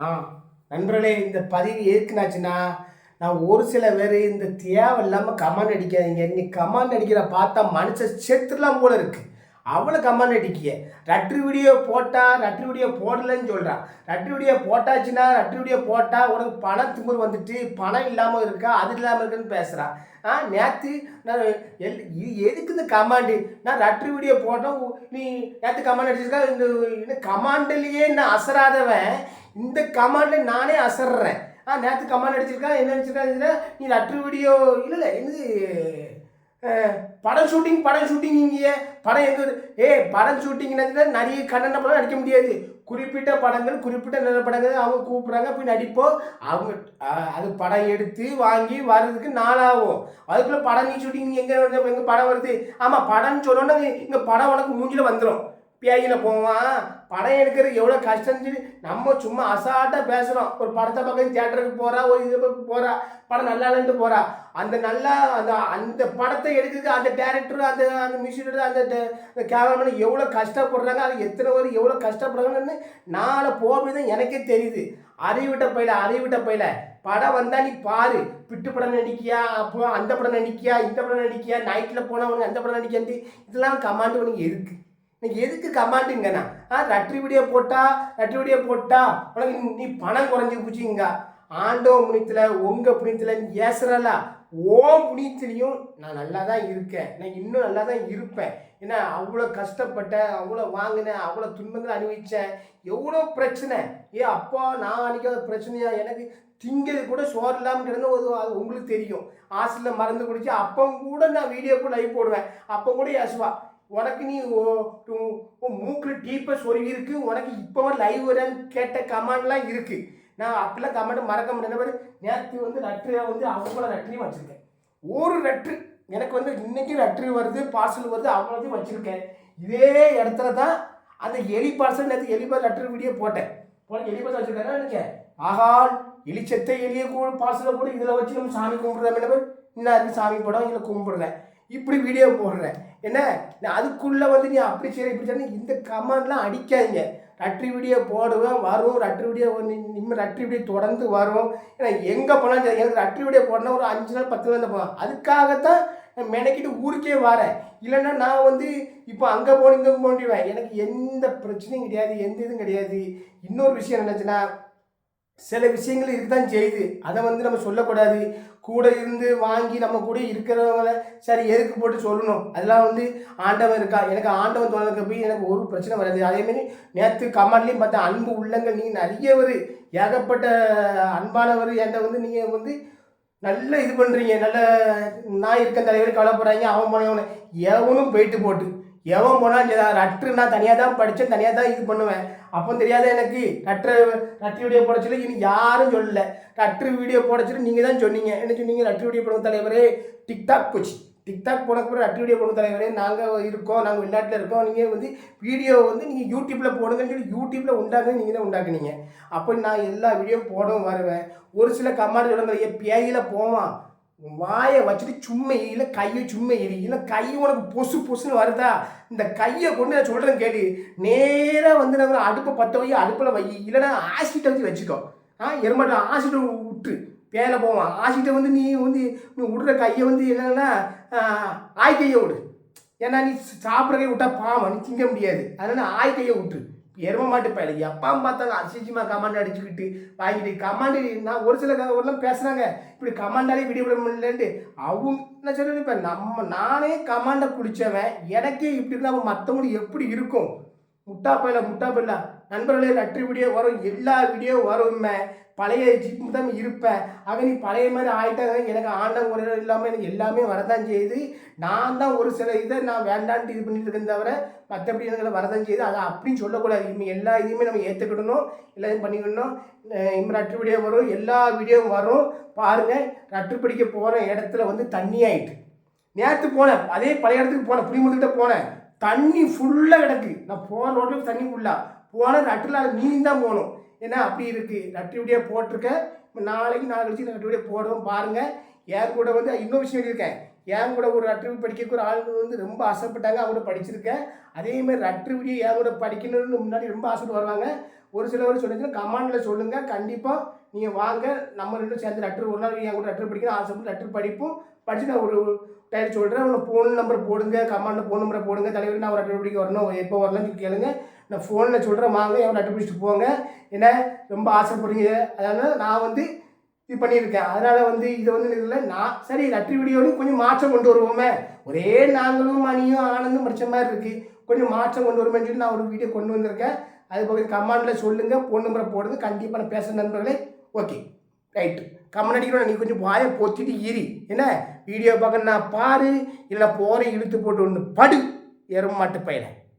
ஆ நண்பர்களே இந்த பதிவு எதுக்குனாச்சுன்னா நான் ஒரு சில பேர் இந்த தேவை இல்லாமல் கமெண்ட் அடிக்காதீங்க. நீ கமெண்ட் அடிக்கிற பார்த்தா மனுஷன் செத்துலாம் போல இருக்குது அவ்வளோ கமெண்ட் அடிக்கிய ரட்ரி வீடியோ போட்டா ரட்ரி வீடியோ போடலன்னு சொல்கிறான் ரட்ரு வீடியோ போட்டாச்சுன்னா ரட்ரு வீடியோ போட்டால் உனக்கு பண திமுர் வந்துட்டு பணம் இல்லாமல் இருக்கா அது இல்லாமல் இருக்குன்னு பேசுகிறான் ஆ நேற்று நான் எல் இது எதுக்கு இந்த கமாண்டு நான் ரட்ரு வீடியோ போட்டோம் நீ நேற்று கமாண்ட் அடிச்சிருக்கா இந்த இந்த கமாண்ட்லேயே நான் அசராதவன்? இந்த கமாண்டில் நானே அசர்றேன். ஆ நேற்று கமாண்ட் அடிச்சிருக்கா என்ன அடிச்சிருக்கா நீ ரட்ரு வீடியோ இல்லை இல்லை என்னது? படம் ஷூட்டிங் படம் ஷூட்டிங் இங்கே படம் எங்க ஏ ஏய் படம் ஷூட்டிங்னா நிறைய கண்ணன படம் நடிக்க முடியாது. குறிப்பிட்ட படங்கள் குறிப்பிட்ட நல்ல படங்கள் அவங்க கூப்பிட்றாங்க போய் நடிப்போம். அவங்க அது படம் எடுத்து வாங்கி வர்றதுக்கு நாளாகும். அதுக்குள்ளே படம் நீ ஷூட்டிங் எங்கே எங்கே படம் வருது? ஆமாம் படம்னு சொன்னோன்னா இங்கே படம் உனக்கு மூஞ்சில் வந்துடும் பேயில் போவான். படம் எடுக்கிறது எவ்வளோ கஷ்டம்னு சொல்லி நம்ம சும்மா அசால்ட்டாக பேசுகிறோம் ஒரு படத்தை பக்கம் தியேட்டருக்கு போகிறா ஒரு இது போகிறா படம் நல்லா இல்லைன்ட்டு போகிறா அந்த நல்லா அந்த அந்த படத்தை எடுக்கிறதுக்கு அந்த டேரக்டர் அந்த அந்த மியூசிக் அந்த கேமராமேன் எவ்வளோ கஷ்டப்படுறாங்க அது எத்தனை பேர் எவ்வளோ கஷ்டப்படுறாங்கன்னு நாளை போகிறது எனக்கே தெரியுது. அறிவிட்ட பையில அறிவிட்ட பையில படம் வந்தால் நீ பாரு. பிட்டு படம் நடிக்கியா அப்போ அந்த படம் நடிக்கியா இந்த படம் நடிக்கியா நைட்டில் போனவனுங்க அந்த படம் நடிக்கான்ட்டு இதெல்லாம் கமாண்ட் உனக்கு இருக்குது இன்னைக்கு எதுக்கு கமாண்டுங்கண்ணா? ஆ ரட்ரி வீடியோ போட்டா ரட்ரி வீடியோ போட்டா உனக்கு நீ- பணம் குறைஞ்சி போச்சுங்க. ஆண்டோ புனியத்தில் உங்கள் புனியத்தில் நீ ஓ ஓம் புனியத்துலேயும் நான் நல்லா தான் இருக்கேன். நான் இன்னும் நல்லா தான் இருப்பேன். ஏன்னா அவ்வளோ கஷ்டப்பட்டேன் அவ்வளோ வாங்கினேன் அவ்வளோ துன்பங்களை அனுபவித்தேன் எவ்வளோ பிரச்சனை? ஏ அப்பா நான் அன்றைக்கி பிரச்சனையா? எனக்கு திங்கிறது கூட சோறு இல்லாமல் கிடந்த அது உங்களுக்கு தெரியும். ஹாஸ்டலில் மறந்து குடிச்சு அப்போ கூட நான் வீடியோ கூட லைவ் போடுவேன். அப்போ கூட ஏசுவா. உனக்கு நீ மூக்கில் டீப்பாக ஒரு இருக்கு. உனக்கு இப்போ லைவ் வரேன்னு கேட்ட கமெண்ட்லாம் இருக்குது நான் அப்படிலாம் கமெண்ட் மறக்க முடியாது. நேற்று வந்து ரட்ரியை வந்து அவங்கள ரட்ரியும் வச்சுருக்கேன். ஒரு ரட்ரு எனக்கு வந்து இன்றைக்கும் ரட்ரி வருது பார்சல் வருது அவ்வளோதையும் வச்சுருக்கேன். இதே இடத்துல தான் அந்த எலி பார்சல் நேற்று எலி பார்சல் வீடியோ போட்டேன். போன எலி பார்சல் வச்சுருக்கேன் நினைச்சேன் ஆகால் எலிச்சத்தை எலிய கூட பார்சலை கூட இதில் வச்சு நம்ம சாமி கும்பிட்றோம். என்ன இன்னும் அதுக்கு சாமி படம் இதில் கும்பிடுறேன். இப்படி வீடியோ போடுறேன். என்ன? நான் அதுக்குள்ளே வந்து நீ அப்படி செய்ய இப்படி செய்ய இந்த கமெண்ட்லாம் அடிக்காதீங்க. ரட்ரி வீடியோ போடுவேன் வரும் ரட்ரி வீடியோ நிம்ம ரட்ரி வீடியோ தொடர்ந்து வரும் ஏன்னா எங்கே போனாலும் சரி எனக்கு ரட்ரி வீடியோ போடணும் ஒரு அஞ்சு நாள் பத்து நாள் தான் போவேன். அதுக்காகத்தான் நான் மெனக்கிட்டு ஊருக்கே வரேன். இல்லைன்னா நான் வந்து இப்போ அங்கே போன இங்கே போண்டிவேன் எனக்கு எந்த பிரச்சனையும் கிடையாது எந்த இதுவும் கிடையாது. இன்னொரு விஷயம் என்னச்சுன்னா சில விஷயங்கள் இருக்குதான் செய்யுது. அதை வந்து நம்ம சொல்லக்கூடாது. கூட இருந்து வாங்கி நம்ம கூட இருக்கிறவங்கள சரி எதுக்கு போட்டு சொல்லணும்? அதெல்லாம் வந்து ஆண்டவன் இருக்கா? எனக்கு ஆண்டவன் தோணுக்கு போய் எனக்கு ஒரு பிரச்சனை வராது. அதேமாரி நேற்று கமெண்ட்லேயும் பார்த்தா அன்பு உள்ளங்கள் நீங்கள் நிறையவர் ஏகப்பட்ட அன்பானவர் என்கிட்ட வந்து நீங்கள் வந்து நல்ல இது பண்ணுறீங்க நல்ல நான் இருக்க தலைவர் கவலைப்படுறாங்க அவன் போனவன எவனும் போயிட்டு போட்டு எவன் போனால் ரட்ரு நான் தனியாக தான் படித்தேன் தனியாக தான் இது பண்ணுவேன். அப்போ தெரியாத எனக்கு ரட்ரு ரட்ரு வீடியோ போட சொல்லி இனி யாரும் சொல்லல. ரட்ரு வீடியோ போட சொல்லி நீங்கள் தான் சொன்னீங்க. என்ன சொன்னீங்க? ரட்ரு வீடியோ போடுங்க தலைவரே. டிக்டாக் போச்சு. டிக்டாக் போனக்கு ரட்டு ரட்ரு வீடியோ போடுங்க தலைவரே. நாங்கள் இருக்கோம் நாங்கள் வெளிநாட்டில் இருக்கோம். நீங்கள் வந்து வீடியோ வந்து நீங்கள் யூடியூப்பில் போடுங்கன்னு சொல்லி யூடியூப்பில் உண்டாக்குங்க நீங்கள் தான் உண்டாக்குனீங்க. அப்போ நான் எல்லா வீடியோ போடவும் வருவேன். ஒரு சில கமெண்ட் சொல்லுங்க ஏ பேயில் போவான். வாயை வச்சுட்டு சும்மா இல்லை கையை சும்மா எரி இல்லை கை உனக்கு பொசு பொசுன்னு வருதா? இந்த கையை கொண்டு நான் சொல்கிறேன் கேட்டு நேராக வந்து நாங்கள் அடுப்பை பற்ற வை அடுப்பில் வை. இல்லைன்னா ஆசிட்டை வச்சு வச்சுக்கோ. ஆ எருமாட்டை ஆசிட்டை விட்டு வேலை போவான். ஆசிட்டை வந்து நீ வந்து நீ விடுற கையை வந்து என்னென்னா ஆய் கையை விடு ஏன்னா நீ சாப்பிட்ற கை விட்டா பாவம் நீ திங்க முடியாது. அதனால ஆய் கையை விட்டு எரும மாட்டு பயல எப்போ பார்த்தாங்க அசிஜிமா கமாண்ட் அடிச்சுக்கிட்டு வாங்கிட்டு கமாண்டு நான் ஒரு சில ஊர்லாம் பேசுகிறாங்க இப்படி கமாண்டாலே வீடியோ விட முடியலன்ட்டு. அவங்க நான் சொல்லுவேன் இப்போ நம்ம நானே கமாண்டை குடித்தவன் எனக்கே இப்படி இருந்தால் அவன் மற்றவங்களுக்கு எப்படி இருக்கும்? முட்டா பயில முட்டா பயில. நண்பர்களே லட்ரி வீடியோ வரும். எல்லா வீடியோ வருமே பழைய ஜிப்பு தான் இருப்பேன் ஆக நீ பழைய மாதிரி ஆகிட்டாங்க எனக்கு ஆண்டம் முறையில் இல்லாமல் எனக்கு எல்லாமே வரதான் செய்யுது. நான் தான் ஒரு சில இதை நான் வேண்டான்ட்டு இது பண்ணிட்டு இருக்கேன் தவிர மற்றபடி எனக்கு வரதான் செய்யுது. அதை அப்படின்னு சொல்லக்கூடாது. இனிமேல் எல்லா இதையுமே நம்ம ஏற்றுக்கிடணும் எல்லாத்தையும் பண்ணிக்கணும் இனிமேல் ரட்டு வீடியோ வரும். எல்லா வீடியோவும் வரும். பாருங்கள் ரட்டு பிடிக்க போகிற இடத்துல வந்து தண்ணி ஆயிட்டு. நேற்று போனேன். அதே பழைய இடத்துக்கு போனேன். புளிமுத்துக்கிட்ட போனேன். தண்ணி ஃபுல்லாக கிடக்கு. நான் போன ரோட்டில் தண்ணி ஃபுல்லாக போனால் ரட்டில் மீன் தான் போகணும். ஏன்னா அப்படி இருக்குது ரட்டு போட்டிருக்கேன் நாளைக்கு நாலு கழிச்சு ரட்டு வீடியோ போடுவோம் பாருங்கள் என் கூட வந்து இன்னொரு விஷயம் இருக்கேன் என் கூட ஒரு அட்ரிவி படிக்க ஒரு ஆளுங்க வந்து ரொம்ப ஆசைப்பட்டாங்க. அவங்க படிச்சிருக்கேன். அதே மாதிரி அட்ரிவிடியோ என் கூட படிக்கணும்னு முன்னாடி ரொம்ப ஆசைப்பட்டு வருவாங்க. ஒரு சிலவர் சொல்லிச்சுன்னா கமாண்டில் சொல்லுங்கள் கண்டிப்பாக நீங்கள் வாங்க. நம்ம ரெண்டும் சேர்ந்து லெட்டர் ஒரு நாள் என் கூட லெட்டர் படிக்கணும். ஆசைப்பட்டு லெட்டர் படிப்போம். படித்து நான் ஒரு டைம் சொல்கிறேன் உங்கள் ஃபோன் நம்பர் போடுங்க. கமாண்டில் ஃபோன் நம்பரை போடுங்க. தலைவர் நான் ஒரு லெட்டர் படிக்க வரணும். எப்போ வரலாம்னு சொல்லி கேளுங்க. நான் ஃபோனில் சொல்கிறேன் வாங்க என் அட்டுப்பிடிச்சிட்டு பிடிச்சிட்டு போங்க. என்ன ரொம்ப ஆசைப்படுறீங்க. அதனால் நான் வந்து இது பண்ணியிருக்கேன். அதனால் வந்து இது வந்து இதில் நான் சரி லெட்டர் வீடியோலையும் கொஞ்சம் மாற்றம் கொண்டு வருவோமே. ஒரே நாங்களும் மணியும் ஆனந்தும் படித்த மாதிரி இருக்குது கொஞ்சம் மாற்றம் கொண்டு வருமேன்னு சொல்லி நான் ஒரு வீடியோ கொண்டு வந்திருக்கேன். அது போக கமெண்டில் சொல்லுங்கள் ஃபோன் நம்பரை போடுங்க. கண்டிப்பாக நான் பேசுகிற நண்பர்களே. ஓகே ரைட்டு கமெண்ட் அடிக்கிறோம். நீ கொஞ்சம் வாயை பொத்திட்டு ஈரி. என்ன? வீடியோ பார்க்க நான் பாரு. இல்லை போகிற இழுத்து போட்டு ஒன்று படு. எறும் மாட்டு பையனை